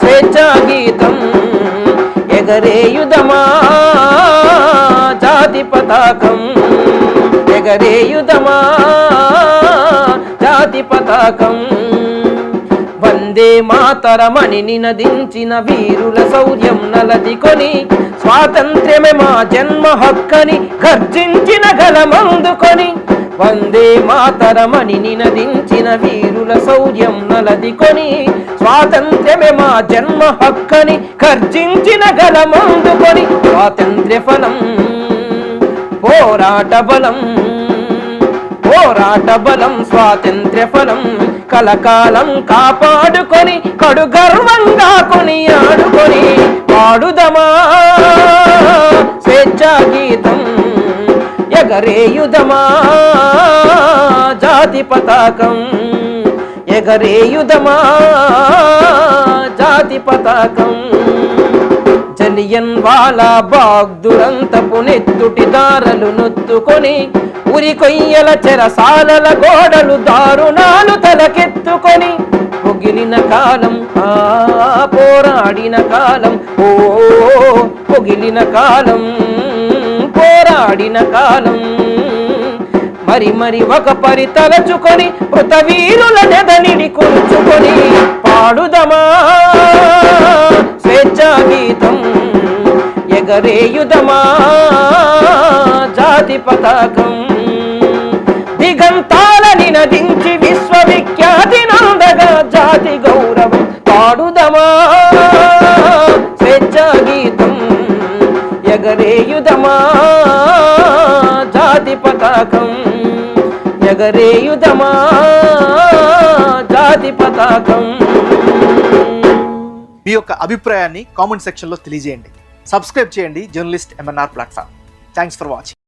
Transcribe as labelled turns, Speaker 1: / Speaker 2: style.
Speaker 1: స్వేచ్ఛా గీతం ఎగరేయుదమా? జాతి పతాకం ఎగరేయుదమా? జాతి పతాకం వందే మాతరమణి నినదించిన వీరుల శౌర్యం నలది కొని స్వాతంత్ర్యమే మా జన్మ హక్కని గర్జించిన గలమందుకొని వందే మాతరమని నినదించిన వీరుల శౌర్యం నలది కొని స్వాతంత్ర్యమే మా జన్మ హక్కని ఖర్జించిన గలమందుకొని స్వాతంత్ర్య ఫలం పోరాట బలం పోరాట బలం స్వాతంత్ర్య ఫలం కలకాలం కాపాడుకొని కడు గర్వంగా కొని ఆడుకొని పాడుదమా స్వేచ్ఛా గీతం ఎగరేయుదమా? జాతి పతాకం ఎగరేయుదమా? జాతి పతాకం జలియన్ వాలా బాగ్దురంతపు నెత్తుటి దారలు నొత్తుకొని ఉరి కొయ్యల చెరసాలల గోడలు దారుణాలు తలకెత్తుకొని పొగిలిన కాలం ఆ పోరాడిన కాలం ఓ పొగిలిన కాలం. పోరాడిన కాలం. మరి మరి ఒక పరి తలచుకొని మృతవీరుల నెదనిడి కూర్చుకొని పాడుదమా? స్వేచ్ఛా గీతం ఎగరేయుదమా? జాతి పతాకం దిగంతాలని నదించి విశ్వవిఖ్యాతి నందగా జాతి గౌరవం పాడుదమా? స్వేచ్ఛా గీతం ఎగరేయుదమా? జాతి పతాకం ఎగరేయుదమా జాతి పతాకం.
Speaker 2: మీ యొక్క అభిప్రాయాన్ని కామెంట్ సెక్షన్లో తెలియజేయండి. సబ్స్క్రైబ్ చేయండి journalist MNR platform thanks for watching